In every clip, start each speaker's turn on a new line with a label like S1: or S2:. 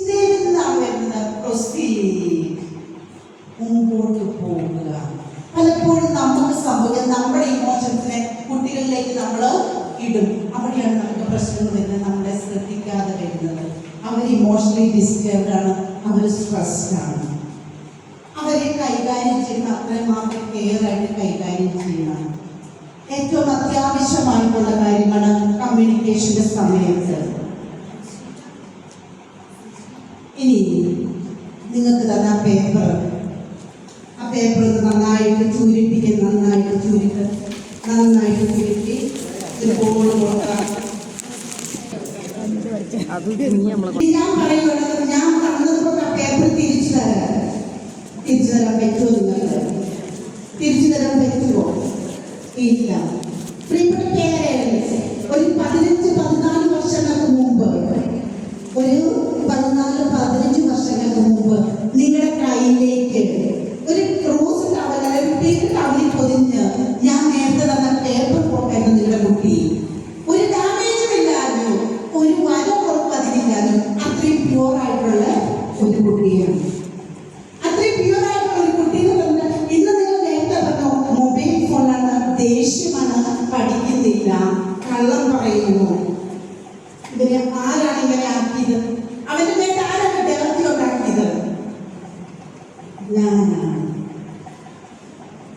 S1: ഇതിനാണ് വരുന്നത് പ്രൊസീഡ് മുമ്പോട്ട് പോകുക. പലപ്പോഴും നമുക്ക് സംഭവിക്കുക നമ്മുടെ ഇമോഷൻസിനെ കുട്ടികളിലേക്ക് നമ്മൾ ഇടും. അവിടെയാണ് നമുക്ക് പ്രശ്നങ്ങൾ വരുന്നത്. നമ്മളെ ശ്രദ്ധിക്കാതെ വരുന്നത്. അവർ ഇമോഷണലി ഡിസ്റ്റർബ്ഡ് ആണ്. അവർ സ്ട്രെസ്ഡാണ് അവരെ കൈകാര്യം ചെയ്യുന്ന അത്രയും മാത്രം കെയർ ആയിട്ട് കൈകാര്യം ചെയ്യണം. ഏറ്റവും അത്യാവശ്യമായിട്ടുള്ള കാര്യമാണ് കമ്മ്യൂണിക്കേഷന്റെ സമയത്ത് ഇനി നിങ്ങൾക്ക് തന്ന പേപ്പർ ആ പേപ്പർ നന്നായിട്ട് ചുരുട്ടിക്ക് നന്നായിട്ട് ചുരുക്ക് നന്നായിട്ട് ചുരുക്കി. ഇതുപോലെ ഞാൻ പറയുന്നത് ഞാൻ പറഞ്ഞതുകൊണ്ട് ആ പേപ്പർ തിരിച്ചു തരാം. തിരിച്ചു തരാൻ പറ്റുമോ നിങ്ങൾക്ക് തിരിച്ചു തരാൻ പറ്റുമോ? ഇല്ല. 真的压力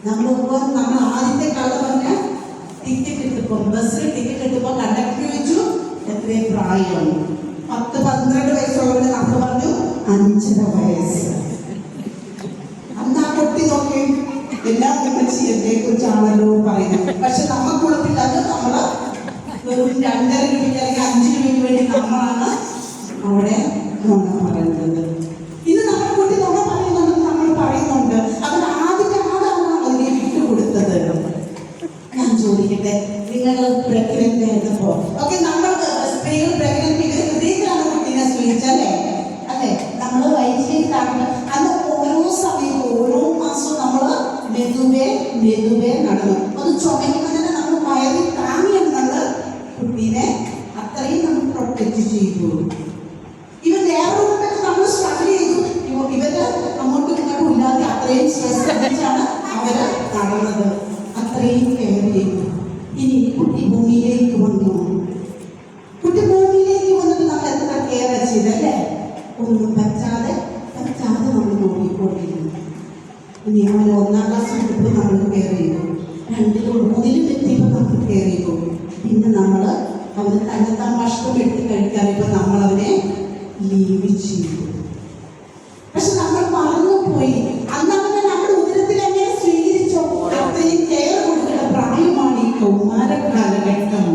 S1: നമ്മളിപ്പോ നമ്മൾ ആദ്യത്തെ കഥ പറഞ്ഞ ടിക്കറ്റ് എടുത്തപ്പോ ബസ്സിൽ ടിക്കറ്റ് എടുത്തപ്പോ കണ്ടക്ടർ ചോദിച്ചു എത്രയും പ്രായം? പത്ത് പന്ത്രണ്ട് വയസ്സുള്ളവര് നമ്മൾ പറഞ്ഞു അഞ്ചര വയസ്സ്. അന്ന് ആ കുട്ടി നോക്കി എല്ലാം ഉമ്മച്ചി എന്നെ കുറിച്ചാണല്ലോ പറയുന്നത്. പക്ഷെ നമുക്ക് ഉറപ്പില്ലാതെ നമ്മൾ വെറും രണ്ടര രൂപയ്ക്ക് അല്ലെങ്കിൽ അഞ്ച് രൂപയ്ക്ക് വേണ്ടി നമ്മളാണ് അവിടെ പറയുന്നത് ചോദിക്കട്ടെ നിങ്ങൾ പ്രഗ്നന്റ് ആയിരുന്നപ്പോ ഓക്കെ നമ്മൾ സ്ത്രീകൾ പ്രഗ്നന്റ് ഹൃദയത്തിലാണ് കുട്ടീനെ സ്വീകരിച്ചല്ലേ അല്ലെ? നമ്മൾ വൈദ്യുതിയിലാണ് അന്ന് ഓരോ സമയത്തും ഓരോ മാസവും നമ്മൾ മെതുവെ മെതുവെ നടന്നു. അത് ചുമയ്ക്കുമ്പോൾ തന്നെ നമ്മൾ വയറിൽ താങ്ങിയാണ് നമ്മൾ കുട്ടീനെ അത്രയും നമ്മൾ പ്രൊട്ടക്ട് ചെയ്തു. നമ്മൾ അവന് തന്നെത്താൻ ഭക്ഷണം എടുത്ത് കഴിക്കാറിയപ്പോൾ നമ്മൾ അവനെ ലീവ് ചെയ്തു പക്ഷെ നമ്മൾ മറന്നുപോയി അന്ന് അവനെ നമ്മുടെ ഉദരത്തിൽ എങ്ങനെ സ്വീകരിച്ചോ അത്രയും കെയർ കൊടുക്കേണ്ട പ്രായമാണ് ഈ കൗമാര കാലഘട്ടം.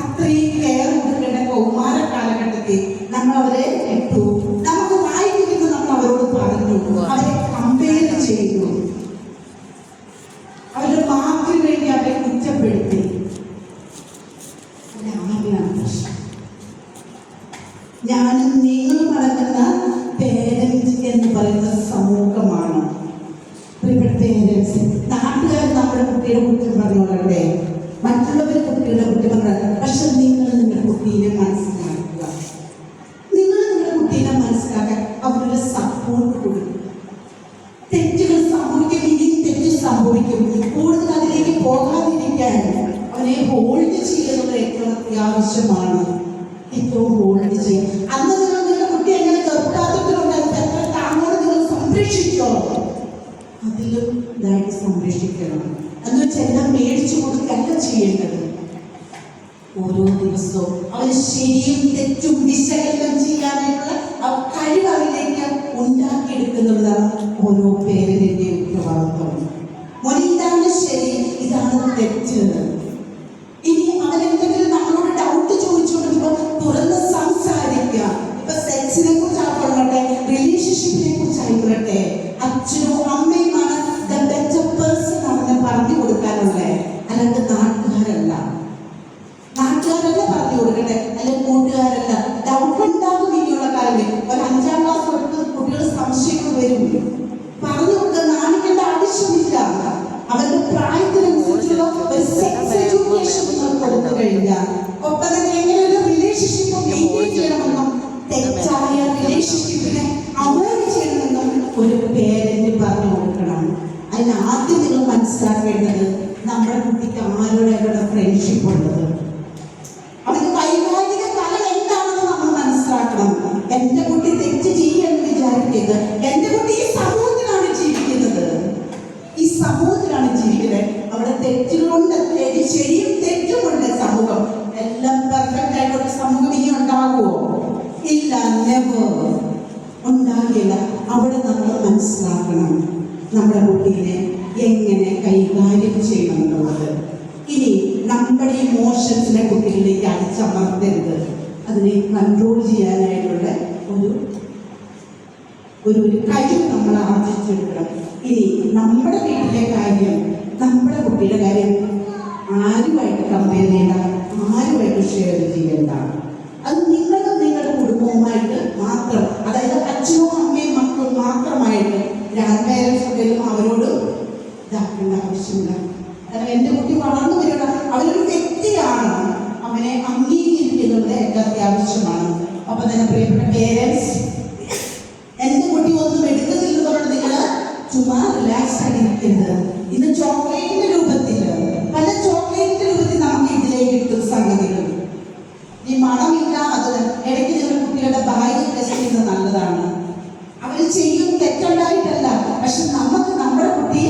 S1: അത്രയും കെയർ കൊടുക്കേണ്ട കൗമാര കാലഘട്ടത്തിൽ നമ്മൾ അവരെ ഇട്ടു നമുക്ക് വായിക്കുന്നത് നമ്മൾ അവരോട് പറഞ്ഞു അവരെ കമ്പയർ ചെയ്തു അവരുടെ മാർക്കിന് വേണ്ടി അവരെ കുറ്റപ്പെടുത്തി അവിടെ ആകെയാണ് പ്രശ്നം ഞാനും നിങ്ങളും അടങ്ങുന്ന പേരൻസ് എന്ന് പറയുന്ന സമൂഹമാണ്. പ്രിയപ്പെട്ട പേരൻസ് നാട്ടുകാർ നമ്മുടെ കുട്ടിയുടെ കുറ്റം പറഞ്ഞോളട്ടെ മറ്റുള്ളവർ കുട്ടിയുടെ കുറ്റം പറഞ്ഞാൽ പക്ഷെ നിങ്ങൾ നിങ്ങളുടെ കുട്ടീനെ മനസ്സിലാക്കുക. നിങ്ങൾ നിങ്ങളുടെ കുട്ടീനെ മനസ്സിലാക്കാൻ അവരുടെ സപ്പോർട്ട് കൊടുക്കുക. തെറ്റുകൾ സംഭവിക്കും ഇനിയും തെറ്റ് സംഭവിക്കും. കൂടുതൽ അതിലേക്ക് പോകാതിരിക്കാൻ അവനെ ഹോൾഡ് ചെയ്യുന്നത് ഏറ്റവും അത്യാവശ്യമാണ്. ഏറ്റവും ഹോൾഡ് ചെയ്യും അന്ന് നിങ്ങൾ നിങ്ങളുടെ കുട്ടി എങ്ങനെ എത്ര താങ്ങോട് നിങ്ങൾ സംരക്ഷിച്ചോ അതിലും ഇതായിട്ട് സംരക്ഷിക്കണം. എന്ന് വെച്ചാൽ എല്ലാം മേടിച്ചു കൊടുക്കല്ല ചെയ്യേണ്ടത്. ഓരോ ദിവസവും അവന് ശരിയും തെറ്റും വിശകലനം ചെയ്യാനായിട്ടുള്ള ആ കഴിവ് അവരിലേക്ക് ഉണ്ടാക്കിയെടുക്കുന്നുള്ളതാണ് ഓരോ പേരന്റിന്റെ ഉത്തരവാദിത്വം മോനെ ഇതാണ് ശരി ഇതാണ് തെറ്റ്. മനസ്സിലാക്കേണ്ടത് നമ്മുടെ കുട്ടിക്ക് ആരോടെ ഫ്രണ്ട്ഷിപ്പ് ഉള്ളത്? അവന് വൈകാരിക തലം എന്താണെന്ന് നമ്മൾ മനസ്സിലാക്കണം. എന്റെ കുട്ടി തെറ്റ് ചെയ്യുമെന്ന് വിചാരിക്കരുത്. എന്റെ കുട്ടി ഈ സമൂഹത്തിലാണ് ജീവിക്കുന്നത്. ഈ സമൂഹത്തിലാണ് ജീവിക്കുന്നത്. അവിടെ തെറ്റുകളുണ്ട് തെറ്റ് ശരിയും തെറ്റുമുണ്ട് സമൂഹം. എല്ലാം പെർഫെക്റ്റ് ആയിട്ടുള്ള സമൂഹം ഇനി ഉണ്ടാകുമോ? ഇല്ല നെവർ ഉണ്ടാകില്ല. അവിടെ നമ്മൾ മനസ്സിലാക്കണം. നമ്മുടെ കുട്ടീനെ എങ്ങനെ കൈകാര്യം ചെയ്യണം എന്നുള്ളത് ഇനി നമ്മുടെ ഇമോഷൻസിനെ കുട്ടികളിലേക്ക് അടിച്ചമർത്തരുത്. അതിനെ കൺട്രോൾ ചെയ്യാനായിട്ടുള്ള ഒരു ഒരു ഒരു കഴിവ് നമ്മൾ ആർജിച്ചെടുക്കണം. ഇനി നമ്മുടെ വീട്ടിലെ കാര്യം നമ്മുടെ കുട്ടിയുടെ കാര്യം ആരുമായിട്ട് കമ്പയർ ചെയ്യണ്ട ആരുമായിട്ട് ഷെയർ ചെയ്യണ്ട? ആവശ്യമില്ല. കാരണം എന്റെ കുട്ടി വളർന്നു വരിക അവരൊരു വ്യക്തിയാണ്. അവനെ അംഗീകരിക്കുന്നത് എന്റെ അത്യാവശ്യമാണ്. അപ്പൊ തന്നെ പ്രിയപ്പെട്ട പേരൻസ് എന്റെ കുട്ടി ഒന്നും എടുക്കുന്നില്ലെന്നുള്ളത് നിങ്ങൾ ചുമ്മാ റിലാക്സ് ആയിരിക്കുന്നത് ഇന്ന് ചോക്ലേറ്റിന്റെ രൂപത്തിൽ പല ചോക്ലേറ്റിന്റെ രൂപത്തിൽ നമുക്ക് ഇതിലേക്ക് കിട്ടും സംഗതികൾ ഈ മണമില്ല അത് ഇടയ്ക്ക് നിങ്ങൾ കുട്ടികളുടെ ബാഗ് ടെസ്റ്റ് ചെയ്യുന്നത് നല്ലതാണ് അവർ ചെയ്യും തെറ്റുണ്ടായിട്ടല്ല പക്ഷെ നമുക്ക് നമ്മുടെ കുട്ടി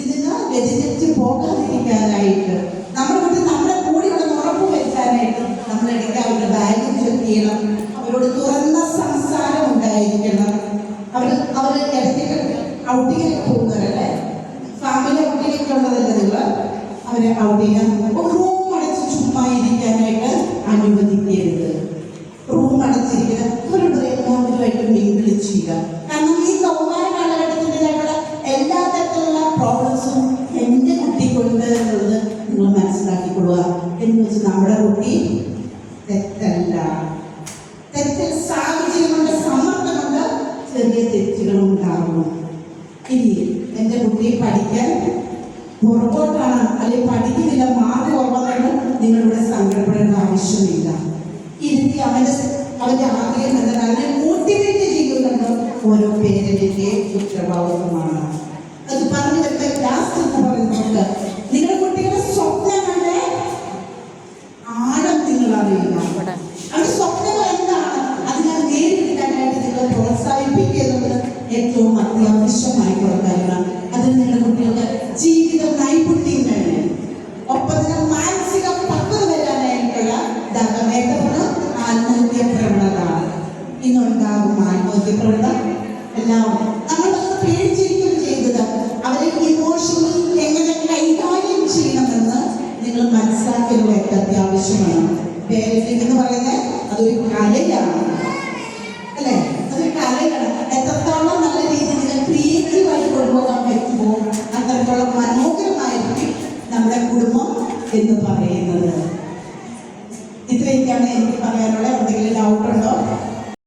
S1: ഇതിന് വ്യതിചരിച്ച് പോകാതിരിക്കാനായിട്ട് നമ്മുടെ കുട്ടി നമ്മുടെ കൂടെ ഇവിടെ ഉറപ്പ് വരുത്താനായിട്ട് നമ്മൾ ഇടയ്ക്ക് അവരുടെ ബാഗ് ചെക്ക് ചെയ്യണം അവരോട് തുറന്ന സംസാരം ഉണ്ടായിരിക്കണം അവർ അവർ ഇടയ്ക്ക് ഔട്ടിങ്ങിനൊക്കെ പോകുന്നവരല്ലേ ഫാമിലി ഔട്ടിങ്ങൊക്കെ ഉള്ളതല്ലേ നിങ്ങൾ അവരെ ഔട്ട് ചെയ്യാൻ റൂം അടച്ച് ചുമ്മാ ഇരിക്കാനായിട്ട് അനുവദിക്കരുത് റൂം അടച്ചിരിക്കുക അവരോട് എല്ലാവരുമായിട്ട് മിങ്കിൾ ചെയ്യുക. കാരണം ഈ കൗമാര കാലഘട്ടത്തിന്റെതായിട്ടുള്ള എല്ലാ തരത്തിലുള്ള പ്രോബ്ലംസും എന്റെ കുട്ടിക്കുണ്ട് എന്നുള്ളത് നിങ്ങൾ മനസ്സിലാക്കിക്കൊള്ളുക. എന്ന് വെച്ച് നമ്മുടെ കുട്ടി തെറ്റല്ല. തെറ്റൽ സാഹചര്യങ്ങളുടെ സമ്മർദ്ദമുണ്ട് സമ്മർദ്ദം ചെറിയ തെറ്റുകൾ ഉണ്ടാകുന്നു. ഇനി എന്റെ കുട്ടി പഠിക്കാൻ പുറകോട്ടാണ് അല്ലെങ്കിൽ പഠിക്കുന്നില്ല മാറി കുറവാണ് നിങ്ങളിവിടെ സങ്കടപ്പെടേണ്ട ആവശ്യമില്ല. ഇരുത്തി അവന്റെ അവന്റെ ആഗ്രഹം ഓരോ പേരന്റിന്റെ ഉത്തരവാദിത്വമാണ് അത് പറഞ്ഞിട്ട് വരുന്ന ലാസ്റ്റ് എന്ന് പറയുന്നത് നിങ്ങളുടെ കുട്ടികളുടെ സ്വപ്നങ്ങളുടെ ആഴം നിങ്ങൾ അറിയില്ല അവരുടെ സ്വപ്നങ്ങൾ എന്താണ്? അതിനെ നേടിയെടുക്കാനായിട്ട് നിങ്ങൾ പ്രോത്സാഹിപ്പിക്കുക എന്നുള്ളത് ഏറ്റവും അത്യാവശ്യമായിട്ടുള്ള കാര്യമാണ്. അതിന് നിങ്ങളുടെ കുട്ടികളുടെ ജീവിത നൈപുണ്യങ്ങൾ ഒപ്പം തന്നെ മാനസിക പക്വത വരാനായിട്ടുള്ള ദഹമേറ്റമാണ് ആത്മഹത്യ പ്രവണത ഇന്നുണ്ടാകും ആത്മഹത്യ പ്രവണത മനസ്സിലാക്കിയത് അത്യാവശ്യമാണ് പേരന്റിംഗ് എന്ന് പറയുന്നത് അതൊരു കലയാണ് അല്ലേ അതൊരു കലയാണ് എത്രത്തോളം നല്ല രീതിയിൽ നിങ്ങൾ ക്രിയേറ്റീവ് ആയിട്ട് കൊണ്ടുപോകാൻ പറ്റുമോ അത്രത്തോളം മനോഹരമായിരിക്കും നമ്മുടെ കുടുംബം എന്ന് പറയുന്നത്